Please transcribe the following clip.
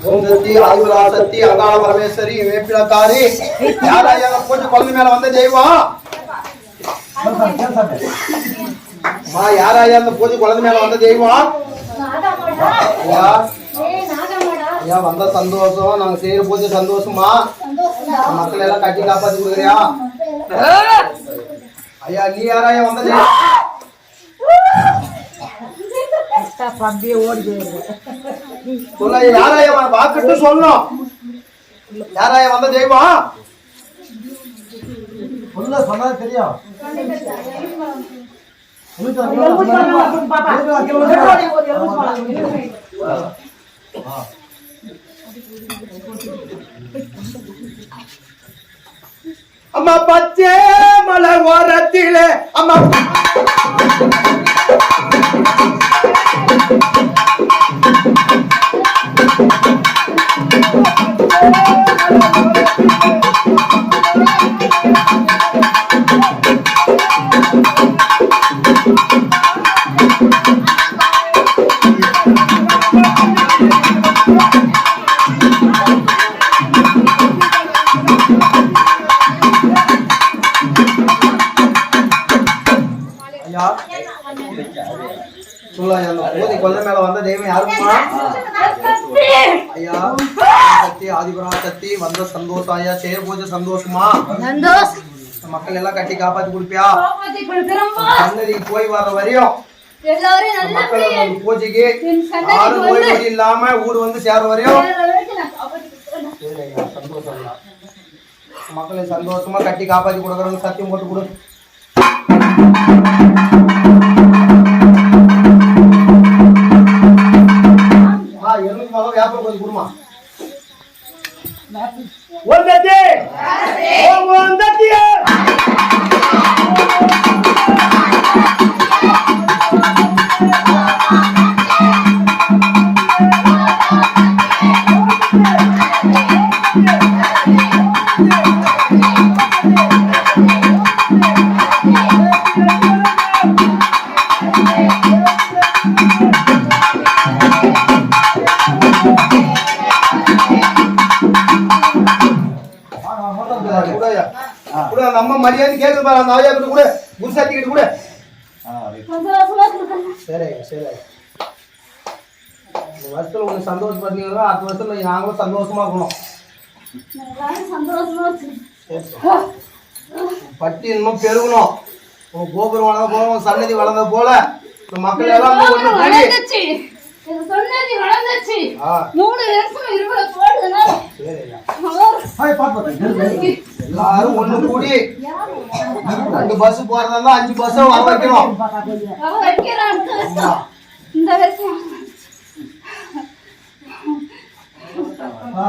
ஓம் சக்தி ஆயுரா சக்தி அங்காள பரமேஸ்வரி வேப்பிலக்காரி யாராயா பூஜை குழந்தை மேல வந்த தெய்வம்? அம்மா யாராயா அந்த பூஜை குழந்தை மேல வந்த தெய்வம்? ஐயா. ஐயா வந்த சந்தோஷம். நாங்க செய்யற பூஜை சந்தோஷமா? மக்கள் எல்லாம் கட்டி காப்பாத்தி கொடுக்குறியா? ஐயா நீ யாராயா வந்த தெய்வம்? அப்படியே ஓடி போயிருது சொல்ல யாராயா வாக்கிட்டு சொல்லணும்? யாராயா வந்த தெய்வம்? சொல்ல சொன்னா தெரியும். அம்மா பச்சை மலை ஓரத்திலே அம்மா ஐயா. ஐயா அந்த பூஜை கொல்ல மேல வந்த தெய்வம் யாருமா ஐயா சக்தி ஆதிபுரா சக்தி வந்த சந்தோஷம் ஐயா செய்ய பூஜை சந்தோஷமா? மக்கள் எல்லாம் கட்டி காப்பாத்தி கொடுப்பியா? சன்னதி போய் வர வரையும் மக்கள் பூஜைக்கு யாரும் வந்து- நோய் நொடி இல்லாம ஊர் வந்து சேர வரையும் சந்தோஷம் ஐயா. மக்களை சந்தோஷமா கட்டி காப்பாத்தி கொடுக்கறவங்க சத்தியம் போட்டு கொடு. ஒந்தத்தி ஓம் கூட ஐயா. கூட அந்த அம்மா மரியாதை கேட்குது பாரு அந்த ஆயா கிட்ட கூட குருசாத்தி கிட்ட கூட. சரி சரி ஐயா. இந்த வருஷத்துல உங்க சந்தோஷப்படுறீங்களா அடுத்த வருஷத்துல நாங்களும் சந்தோஷமா இருக்கணும். பட்டி இன்னும் பெருகணும் கோபுரம் வளர்ந்த போல சன்னதி வளர்ந்த போல இந்த மக்கள் எல்லாம் வந்து ஒண்ணு கூடி வளர்ந்துச்சு. என் சன்னதி வளர்ந்துச்சு. ஆ, மூணு வருஷம் இருபது போடுதுன்னா, சரி ஐயா. அவர் எல்லாரும் ஒண்ணு கூடி ரெண்டு பஸ் போறதா அஞ்சு பஸ் வர வைக்கணும். இந்த வருஷம் ஆ